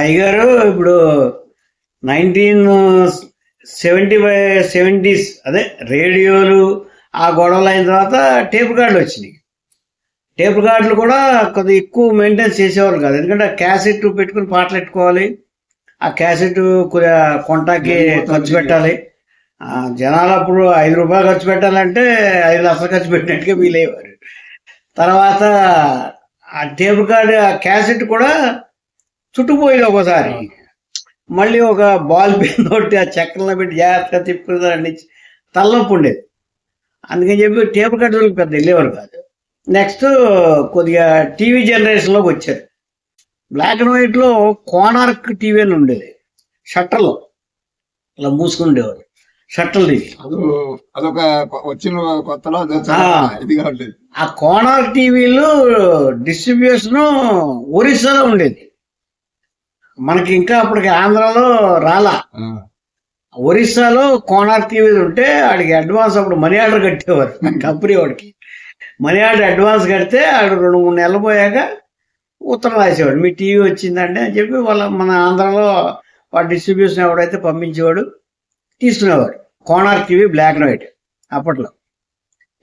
అయ్యగారు ఇప్పుడు nineteen seventy five seventies అదే రేడియోలు ఆ గొడవలు అయిన తర్వాత టేప్ కార్డులు వచ్చినాయి. టేప్ కార్డులు కూడా కొద్దిగా ఎక్కువ మెయింటైన్ చేసేవారు కాదు. ఎందుకంటే క్యాసెట్ పెట్టుకుని పాటలు పెట్టుకోవాలి. ఆ క్యాసెట్ కొద్దిగా కొంటాకి ఖర్చు పెట్టాలి. ఆ, జనాలు అప్పుడు ఐదు రూపాయలు ఖర్చు పెట్టాలంటే ఐదు లక్షలు ఖర్చు పెట్టినట్టుగా ఫీల్ అయ్యేవారు తర్వాత ఆ టేప్ కార్డు ఆ క్యాసెట్ కూడా చుట్టుపోయేది ఒకసారి. మళ్ళీ ఒక బాల్ పెన్ తోటి ఆ చక్రంలో పెట్టి జాగ్రత్తగా తిప్పుకుందాన్ని తలనొప్పి ఉండేది. అందుకని చెప్పి టేప్ కట్టడానికి పెద్ద వెళ్ళేవారు కాదు. నెక్స్ట్ కొద్దిగా టీవీ జనరేషన్లోకి వచ్చారు. బ్లాక్ అండ్ వైట్లో కోనార్క్ టీవీ అని ఉండేది. షట్టర్లో. ఇలా మూసుకుని ఉండేవారు. షట్టర్లు టీవీ అదో- అదొక వచ్చిన కొత్తలో ఆ. కోనార్క్ టీవీలు డిస్ట్రిబ్యూషన్ ఒరిస్సాలో ఉండేది. మనకి ఇంకా అప్పటికి ఆంధ్రాలో రాలా. ఒరిస్సాలో కోనార్ టీవీ ఉంటే వాడికి అడ్వాన్స్ అప్పుడు మనీ ఆర్డర్ కట్టేవారు. కంపెనీ వాడికి. మనీ ఆర్డర్ అడ్వాన్స్ కడితే ఆడు రెండు మూడు నెలలు పోయాక ఉత్తరం రాసేవాడు. మీ టీవీ వచ్చిందండి అని చెప్పి వాళ్ళ మన ఆంధ్రాలో వాడు డిస్ట్రిబ్యూషన్ ఎవడైతే పంపించేవాడు తీసుకునేవాడు. Konark TV black and white అప్పట్లో.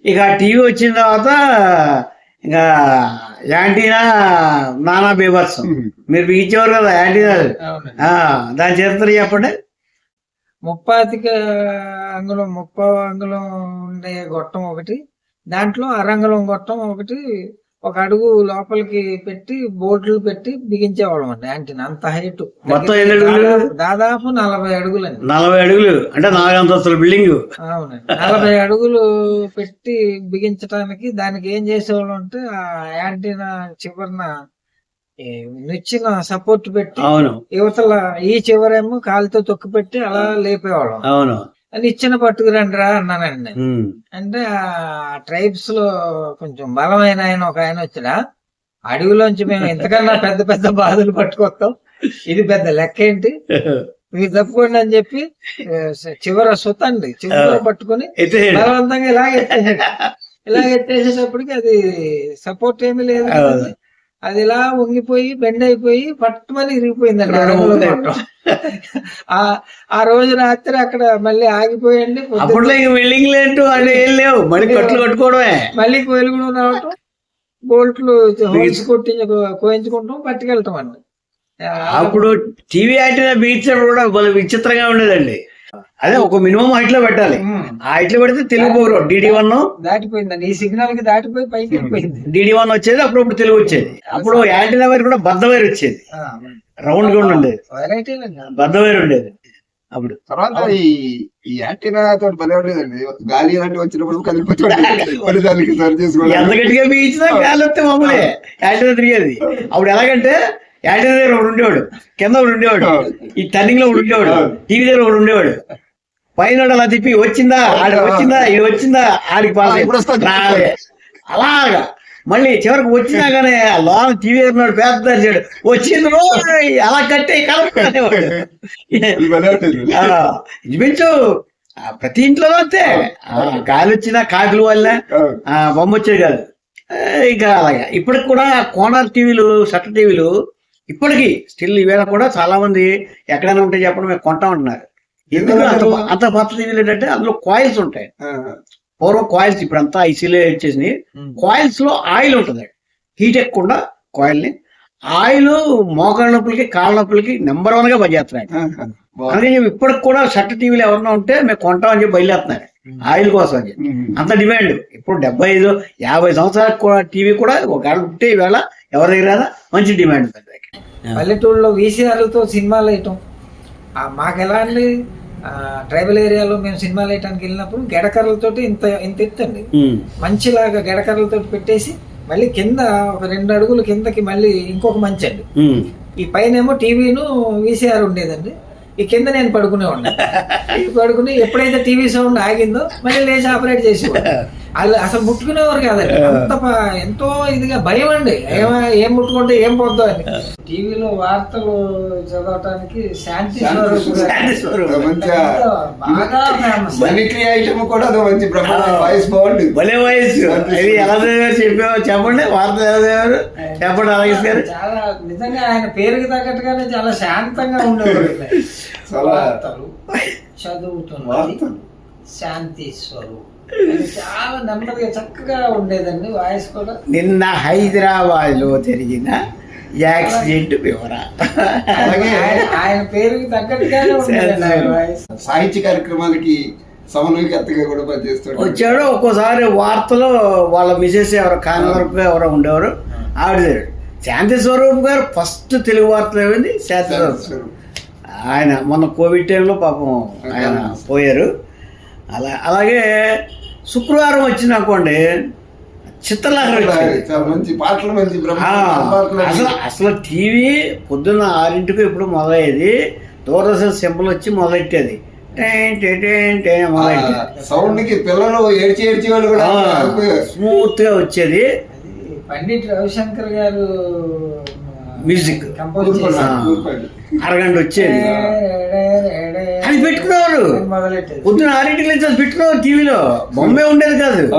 ఇక ఆ టీవీ వచ్చిన తర్వాత ఇంకా యాంటీనా నానా బీభత్సం మీరు బిగించేవారు కదా యాంటీనా? దాని చరిత్ర చెప్పండి. ముప్పాతిక అంగుళం ముప్ప అంగుళం ఉండే గొట్టం ఒకటి దాంట్లో అరంగుళం గొట్టం ఒకటి ఒక అడుగు లోపలికి పెట్టి బోట్లు పెట్టి బిగించేవాళ్ళం అండి యాంటీనా. అంత హైట్. మొత్తం ఎన్ని అడుగులు? దాదాపు నలభై అడుగులండి. నలభై అడుగులు. అంటే నాలుగు అంతస్తుల బిల్డింగ్. అవునండి. నలభై అడుగులు పెట్టి బిగించడానికి దానికి ఏం చేసేవాళ్ళం అంటే ఆ యాంటీనా చివరన నిచ్చిన సపోర్ట్ పెట్టి అవును. యువతల ఈ చివరేమో కాలుతో తొక్కి పెట్టి అలా లేపేవాళ్ళం. అవును. నిచ్చెన పట్టుకురండి రా అన్నానండి. అంటే ఆ ట్రైబ్స్లో కొంచెం బలమైన ఆయన ఒక ఆయన వచ్చినా అడవిలోంచి మేము ఇంతకన్నా పెద్ద పెద్ద బాధలు పట్టుకొస్తాం. ఇది పెద్ద లెక్క ఏంటి? మీరు తప్పుకోండి అని చెప్పి చివర సుతండి చివర పట్టుకుని. బలవంతంగా ఇలా ఎత్తేసాడు ఇలా ఎత్తేసేటప్పటికి అది సపోర్ట్ ఏమీ లేదు. అది ఇలా వంగిపోయి బెండ్ అయిపోయి పట్టుమని ఇరిగిపోయిందండి ఆ రోజు. రాత్రి అక్కడ మళ్ళీ ఆగిపోయండి బిల్డింగ్ అంటే ఏం లేవు. మళ్ళీ కట్లు కట్టుకోవడమే. మళ్ళీ వెలుగులో రావటం బోల్ట్లు హోల్స్ కొట్టి కోయించుకుంటాం పట్టుకెళ్ళటం అండి అప్పుడు టీవీ యాంటీనా బిగించినప్పుడు కూడా విచిత్రంగా ఉండేదండి. అదే ఒక మినిమం హైట్లో పెట్టాలి. ఆ హైట్లో పెడితే తెలుగు పోరు. డిడి వన్ దాటిపోయిందండి. ఈ సిగ్నల్కి దాటిపోయి పైకి వెళ్ళిపోయింది. డిడి వన్ వచ్చేది అప్పుడప్పుడు తెలుగు వచ్చేది. అప్పుడు యాంటీనా వైర్ కూడా బద్ద వైర్ వచ్చేది. ఆ, రౌండ్గా ఉండేది. బద్ద వైర్ ఉండేది. అప్పుడు. తర్వాత ఈ ఈ యాంటీనా తోటి భలే ఉండేదండి. గాలి ఇలాంటివి వచ్చినప్పుడు మరి దానికి సరి ఎంత చేసుకోవాలి గట్టిగా బీచినా గాలి వస్తే మామూలే. యాంటీనా తిరిగేది. అప్పుడు ఎలాగంటే యాంటీనా దగ్గర ఒకడు ఉండేవాడు. కింద ఒకడు ఉండేవాడు. ఈ టర్నింగ్లో ఉండేవాడు. టీవీ దగ్గర ఒకడు ఉండేవాడు. పైన అలా తిప్పి వచ్చిందా? ఆడికి వచ్చిందా? ఇది వచ్చిందా? ఆడికి. రాలే. అలాగా. మళ్ళీ చివరికి వచ్చినా కానీ ఆ లోన టీవీ ఉన్నాడు పెద్ద అరిచాడు. వచ్చింది అలా కట్టే ఇంచుమించు ఆ, ప్రతి ఇంట్లో అంతే. గాలి వచ్చినా కాకులు వల్ల ఆ. బొమ్మ వచ్చేది కాదు. ఇక అలాగే. ఇప్పటికి కూడా కోనార్ టీవీలు షట్టర్ టీవీలు ఇప్పటికీ స్టిల్ ఈవేళ కూడా చాలా మంది ఎక్కడైనా ఉంటే చెప్పడం మేము కొంటా ఉంటున్నారు. ఎందుకు? అంత అంత పాత టీవీలు ఏంటంటే అందులో కాయిల్స్ ఉంటాయి. పూర్వం కాయిల్స్ ఇప్పుడు అంతా ఐసీలో వచ్చేసినాయి ఉమ్. కాయిల్స్లో ఆయిల్ ఉంటుంది. హీట్ ఎక్కకుండా కాయిల్ని. ఆయిల్ మోకాళ్ళ నొప్పులకి కాళ్ళ నొప్పులకి నెంబర్ వన్గా పనిచేస్తున్నాయి. అందుకని ఇప్పటికి కూడా షర్ట్ టీవీలు ఎవరన్నా ఉంటే మేము కొంటామని చెప్పి బయలుదేరుతున్నారు. ఆయిల్ కోసం అని చెప్పి. అంత డిమాండ్ ఇప్పుడు డెబ్బై ఐదు యాభై సంవత్సరాలకు కూడా టీవీ కూడా ఒక గంట ఉంటే ఈవేళ ఎవరి దగ్గర మంచి డిమాండ్ ఉంది పల్లెటూళ్ళలో వీసీఆర్లతో సినిమాలు వేయటం. మాకు ఎలా అండి ట్రైబల్ ఏరియాలో మేము సినిమాలు వేయటానికి వెళ్ళినప్పుడు గెడకర్రలతోటి ఇంత ఇంత ఎత్తండి. ఉమ్. మంచిలాగా గెడకర్రలతో పెట్టేసి మళ్ళీ కింద ఒక రెండు అడుగులు కిందకి మళ్ళీ ఇంకొక మంచి అండి ఉమ్. ఈ పైన ఏమో టీవీను వీసీఆర్ ఉండేదండి. ఈ కింద నేను పడుకునేవాడిని. ఈ పడుకుని ఎప్పుడైతే టీవీ సౌండ్ ఆగిందో మళ్ళీ లేచి ఆపరేట్ చేసేవాడు వాళ్ళు అసలు ముట్టుకునేవారు కాదండి అంత ఎంతో ఇదిగా భయం అండి. ఏమ ఏం ముట్టుకుంటే ఏం పోద్దో అని. టీవీలో వార్తలు చదవటానికి శాంతి మిమిక్రీ ఐటమ్ కూడా అది మంచి బ్రహ్మాండ వాయిస్ భలే వయసు. ఎలా చెప్పావు. చెప్పండి. వార్త ఎలా చెప్పండి అలాగే గారు. చాలా నిజంగా ఆయన పేరుకి తగ్గట్టుగానే చాలా శాంతంగా ఉండేవారు వార్తలు వార్తలు. శాంతి స్వరూప్. చాలా నెమ్మదిగా చక్కగా ఉండేదండి వాయిస్ కూడా. నిన్న హైదరాబాద్లో జరిగిన యాక్సిడెంట్ వివరా అలాగే ఆయన- ఆయన పేరుకి తగ్గట్టుగానే ఉండేదండి ఆయన వాయిస్. సాహిత్య కార్యక్రమాలకి సమన్వయకర్తగా కూడా పనిచేస్తాడు. వచ్చాడు ఒక్కోసారి వార్తలో వాళ్ళ మిసెస్ ఎవరు కానవరపు ఎవరో ఉండేవారు ఆవిడ. శాంతి స్వరూప్ గారు ఫస్ట్ తెలుగు వార్తలు ఏమైంది? శాంతి స్వరూప్. ఆయన మొన్న కోవిడ్ టైంలో పాపం ఆయన పోయారు. అలా అలాగే శుక్రవారం వచ్చిందనుకోండి చిత్రలహరి మంచి పాటలు మంచి అసలు అసలు టీవీ పొద్దున్న ఆరింటికి ఇప్పుడు మొదలయ్యేది. దూరదర్శన్ సింబల్ వచ్చి మొదలెట్టేది. టేన్ టేన్ టేన్ టేన్ మొదలెట్టేది. సౌండ్కి పిల్లలు ఏడ్చి ఏడ్చి వాళ్ళు కూడా. స్మూత్గా వచ్చేది. పండిట్ రవిశంకర్ గారు ఊరుకోండి. అరగంట వచ్చేది. అది పెట్టుకునేవారు. పొద్దున ఆరింటికి లేచి అది పెట్టుకునేవారు టీవీలో. బొమ్మే ఉండేది కాదు.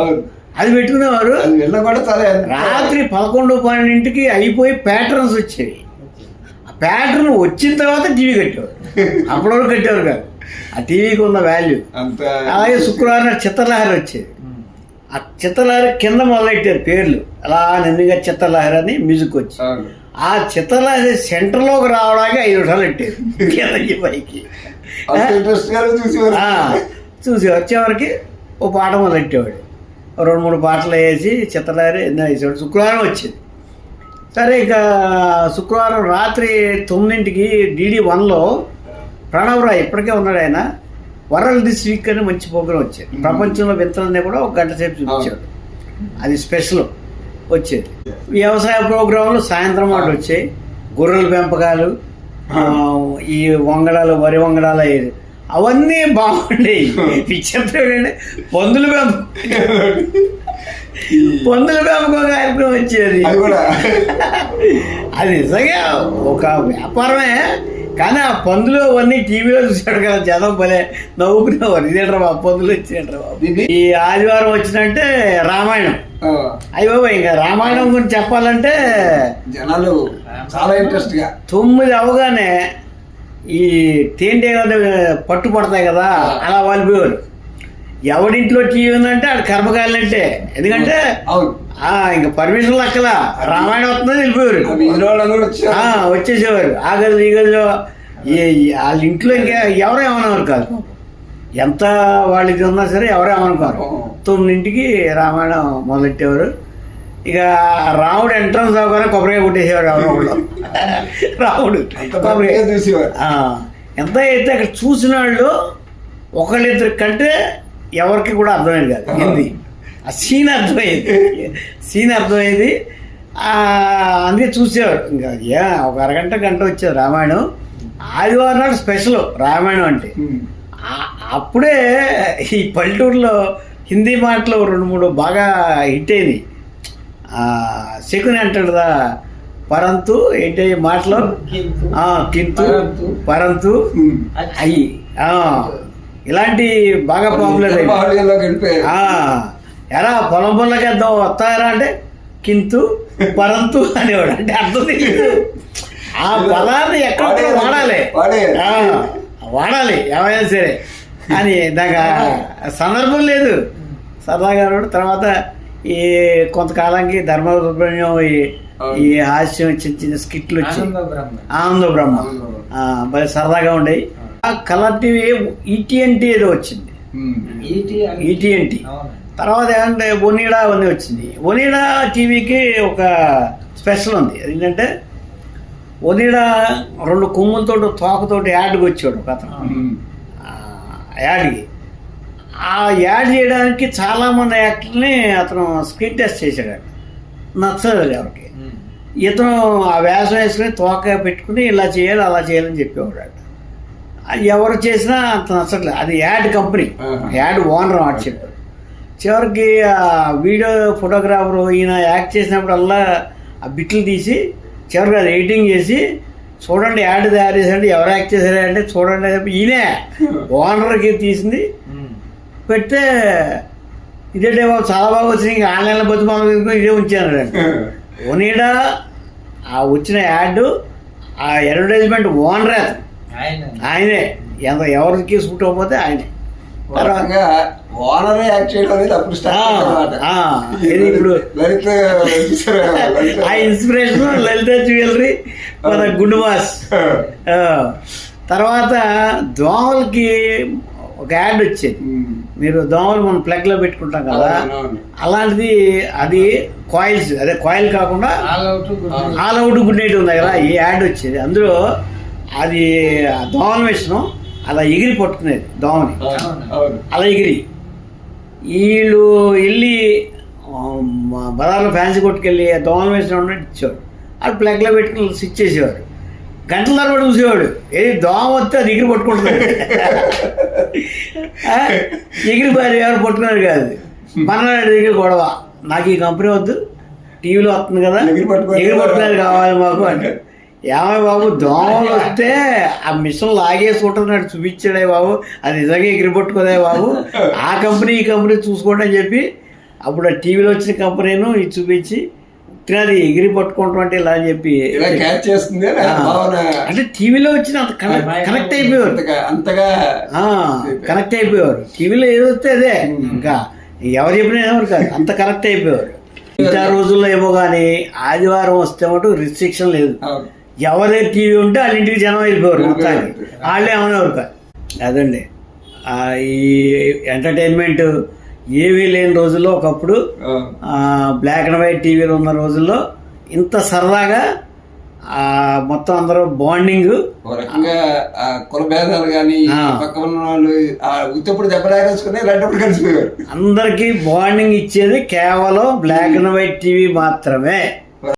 అది పెట్టుకునేవారు. రాత్రి పదకొండు పన్నెండింటికి అయిపోయి ప్యాటర్న్స్ వచ్చేవి. ఆ ప్యాటర్న్ వచ్చిన తర్వాత టీవీ కట్టేవారు. అప్పటి వరకు కట్టేవారు కాదు. ఆ టీవీకి ఉన్న వాల్యూ అంత అలాగే శుక్రవారం చిత్రలహరి వచ్చేది. ఆ చిత్రలహరి కింద మొదలెట్టారు పేర్లు. అలా నిన్నగా చిత్రలహరి అని మ్యూజిక్ వచ్చి. ఆ చిత్రలహరి సెంటర్లోకి రావడానికి ఐదు నిమిషాలు పెట్టారు కిందకి పైకి. చూసి వచ్చేవరకు ఓ పాట మొదలెట్టేవాడు రెండు మూడు పాటలు వేసి ఎన్నో వేసేవాడు. శుక్రవారం వచ్చింది. సరే ఇక శుక్రవారం రాత్రి తొమ్మిదింటికి డిడి వన్లో ప్రణవరాయ్ ఇప్పటికే ఉన్నాడు ఆయన. వరల్డ్ దిస్ వీక్ అని మంచి ప్రోగ్రాం వచ్చేది. ప్రపంచంలో వింతలన్నీ కూడా ఒక గంట సేపు చూపించాడు. అది స్పెషల్. వచ్చేది. వ్యవసాయ ప్రోగ్రాంలు సాయంత్రం మాట వచ్చాయి. గొర్రెల పెంపకాలు ఈ వంగడాలు వరి వంగడాలు అయ్యేది. అవన్నీ బాగుండేవి విచిత్రం ఏంటంటే పందుల పెంపకం. పందుల పెంపకం కార్యక్రమం వచ్చేది. అది నిజంగా ఒక వ్యాపారమే. కానీ ఆ పందులు అవన్నీ టీవీలో చూసాడు కదా జనం భలే నవ్వుకునేవారు. ఇదేంట్రా బాబు పందులు వచ్చినట్రా బాబు. ఇది? ఈ ఆదివారం వచ్చినంటే రామాయణం. అయ్యో ఇంకా రామాయణం గురించి చెప్పాలంటే జనాలు చాలా ఇంట్రెస్ట్గా తొమ్మిది అవగానే ఈ తేనెటీగలు పట్టు పడతాయి కదా అలా వాలిపోయారు ఎవడింట్లో టీవీ ఉందంటే ఆడు కర్మకాయలంటే. ఎందుకంటే ఇంకా పర్మిషన్ లక్కల రామాయణం వస్తుందని వెళ్ళిపోయారు. వచ్చేసేవారు. ఆ గది ఈ గదిలో ఈ- ఈ వాళ్ళ ఇంట్లో ఇంకా ఎవరు ఏమనేవారు కాదు. ఎంత వాళ్ళకి ఉన్నా సరే ఎవరు ఏమనుకోరు. తొమ్మిదింటికి రామాయణం మొదలెట్టేవారు. ఇక రాముడు ఎంట్రన్స్ అవగానే కొబ్బరికాయ కొట్టేసేవారు ఎవరో రాముడు కొబ్బరికాయ చూసేవారు ఎంత అయితే అక్కడ చూసిన వాళ్ళు ఒకళ్ళిద్దరి కంటే ఎవరికి కూడా అర్థమైంది కాదు. హిందీ. ఆ సీన్ అర్థమయ్యేది సీన్ అర్థమయ్యేది అందుకే చూసేవారు. ఇంకా ఏ ఒక అరగంట గంట వచ్చేది రామాయణం. ఆదివారం నాడు స్పెషల్ రామాయణం అంటే. అప్పుడే ఈ పల్లెటూరులో హిందీ మాటలు రెండు మూడు బాగా హిట్ అయింది శకుని అంటాడు కదా పరంతు ఏంటి మాటలు? కింతు, పరంతు. అయ్యి ఇలాంటి బాగా వెళ్ళిపోయారు. ఎరా పొలం పొలకెద్దాం వస్తారా అంటే కింతు పరంతు అనేవాడు. అంటే అర్థం ఆ పదాన్ని ఎక్కడ కూడా వాడాలి. వాడాలి ఏమైనా సరే. అని నాకు ఆ సందర్భం లేదు. సరదాగా తర్వాత ఈ కొంతకాలానికి ధర్మ సుబ్రహ్మణ్యం ఈ- ఈ హాస్యం చిన్న చిన్న స్కిట్లు వచ్చి ఆనంద బ్రహ్మ భలే సరదాగా ఉండేవి ఆ కలర్ టీవీ ఈటీఎన్టీ ఏదో వచ్చింది. ఉమ్. ఈటీ అని- ఈటీఎన్టీ అవునండి. తర్వాత ఏమంటే ఒనీడా అవన్నీ వచ్చింది. ఒనీడా టీవీకి ఒక స్పెషల్ ఉంది. ఏంటంటే ఒనీడా రెండు కొమ్ములతో తోకతోటి యాడ్కి వచ్చాడు ఒక అతను. ఆ యాడ్కి. ఆ యాడ్ చేయడానికి చాలామంది యాక్టర్ని అతను స్క్రీన్ టెస్ట్ చేశాడు. నచ్చలేదు ఎవరికి. ఉమ్. ఇతను ఆ వేషం వేసుకుని తోక పెట్టుకుని ఇలా చేయాలి అలా చేయాలని చెప్పేవాడు. ఎవరు చేసినా అంత నచ్చట్లేదు. అది యాడ్ కంపెనీ. యాడ్ ఓనర్ మాట చెప్పాడు చివరికి ఆ వీడియో ఫోటోగ్రాఫర్ ఈయన యాక్ట్ చేసినప్పుడల్లా ఆ బిట్లు తీసి చివరికి అది ఎడిటింగ్ చేసి చూడండి యాడ్ తయారు చేసండి ఎవరు యాక్ట్ చేశారు అంటే చూడండి అని చెప్పి ఈయనే ఓనర్కి తీసింది. పెడితే ఇదే బాబు చాలా బాగా వచ్చింది ఇంకా ఆన్లైన్లో బతి మనం ఇదే ఉంచాను ఓనీడా ఆ వచ్చిన యాడ్ ఆ అడ్వర్టైజ్మెంట్ ఓనరే అతను. ఆయన. ఎంత ఎవరికి సూట్ అవ్వకపోతే ఆయనే. ఓనరే యాక్ట్ చేయడం అనేది ఆ, ఇప్పుడు? లలిత ఇన్స్పిరేషన్ లలిత. జ్యువెలరీ మన గుండు మాస్ ఆ, తర్వాత దోమలకి ఒక యాడ్ వచ్చేది. మీరు దోమలు మనం ప్లగ్లో పెట్టుకుంటాం కదా. అలాంటిది అది కాయిల్స్ అదే కాయిల్ కాకుండా all out good all out good night ఉంది కదా ఈ యాడ్ వచ్చేది. అందులో అది దోమల మిషన్ అలా ఎగిరి పట్టుకునేది దోమని. అలా ఎగిరి. వీళ్ళు వెళ్ళి బజార్లో ఫ్యాన్సీ కొట్టుకెళ్ళి ఆ దోమల మిషన్ ఉన్నట్టు ఇచ్చేవాడు అది ప్లగ్లో పెట్టుకుని స్విచ్ చేసేవాడు గంటల తరబడి చూసేవాడు ఏది దోమ వస్తే అది ఎగిరి పట్టుకుంటున్నాడు ఎగిరి బారి ఎవరు పట్టుకున్నాడు కాదు. మన దగ్గర గొడవ నాకు ఈ కంపెనీ వద్దు టీవీలో వస్తుంది కదా ఎగిరి పట్టుకొని ఎగిరి పట్టుకునేది కావాలి మాకు అంటే ఏమై బాబు దోమలు వస్తే ఆ మిషన్ లాగేసుకుంటున్నాడు చూపించాడే బాబు. అది నిజంగా ఎగిరి పట్టుకోదే బాబు. ఆ కంపెనీ ఈ కంపెనీ చూసుకోండి అని చెప్పి అప్పుడు ఆ టీవీలో వచ్చిన కంపెనీను ఇది చూపించి అది ఎగిరి పట్టుకుంటాం అంటే ఇలా అని చెప్పి అంటే టీవీలో వచ్చిన కనెక్ట్ అయిపోయేవారు. అంతగా కనెక్ట్ అయిపోయేవారు. టీవీలో ఏదో వస్తే అదే. ఇంకా ఎవరు చెప్పినా ఎవరు కాదు. అంత కనెక్ట్ అయిపోయేవారు. మిగతా రోజుల్లో ఏమో కానీ ఆదివారం వస్తే మటు రిస్ట్రిక్షన్ లేదు. ఎవరే టీవీ ఉంటే వాళ్ళ ఇంటికి జనం వెళ్ళిపోయారు మొత్తానికి. వాళ్ళే ఏమనేవారు అదండి. ఈ ఎంటర్టైన్మెంట్ ఏమీ లేని రోజుల్లో ఒకప్పుడు. బ్లాక్ అండ్ వైట్ టీవీలు ఉన్న రోజుల్లో ఇంత సరదాగా ఆ, మొత్తం అందరూ బాండింగ్ ఒక రకంగా ఆ కుల భేదాలు కానీ ఉత్తప్పుడు దెబ్బలాగేసుకుని కలిసిపోయారు అందరికీ బాండింగ్ ఇచ్చేది కేవలం బ్లాక్ అండ్ వైట్ టీవీ మాత్రమే.